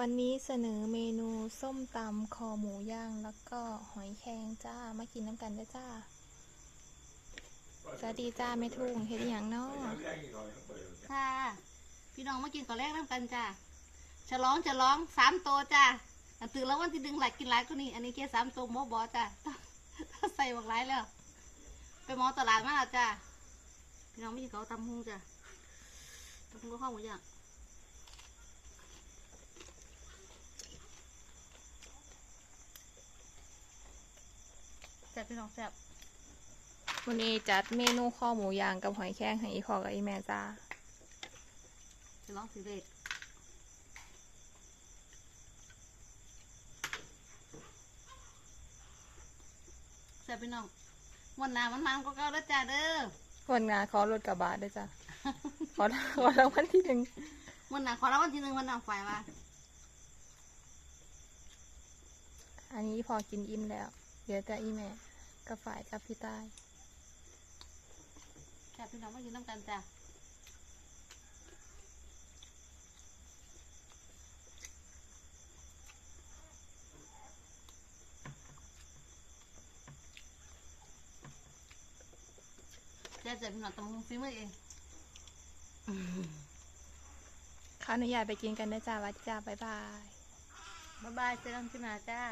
วันนี้เสนอเมนูส้มตำคอหมูย่างแล้วก็หอยแครงจ้า มากินน้ำกันด้จ้าสวัสดีจ้าแม่ทุ่งเฮ็ดอหย่างเนาะค่ะ พี่น้องมากินก่อนแรกน้ำกันจ้าฉลองฉลองสามโตจ้าอันตื่นแล้ววันที่ดึงหลายกินหลายก็นี่อันนี้แค่สามโตหมอบอจ้าต้องใส่บักหลายแล้ว ไปหมอตลาดมาแล้วจ้าพี่น้องไม่กินเขาวตำฮุงจ้าตำฮุงก็ข้าวหมูย่าง ซ่บพี่น้องแซ่บวันนี้จัดเมนูคอหมูย่างกับหอยแครงให้อีพอกับอีแม่จ้าฉลองสิเด็ดแซ่บพี่น้องวันหนามันมันก็เก่าแล้วจ้าเด้อวันงานขอรถกระบะด้วยจ้าขอขอรางวัลที่หนึ่งวันหนาขอรับวันที่หนึ่งวันหนาฝ่ายว่าอันนี้พอกินอิ่มแล้ว เดี๋ยวจะอีแม่ กับฝ่ายกับพี่ใต้แซ่บพี่น้องมากินน้ำกันจ้าแซ่บจ้ะพี่น้องตำฮงซีมือเองขออนุญาตไปกินกันนะจ้าวัดจ้าบ๊ายบาย บ๊ายบายเจอกันที่หน้าจ้า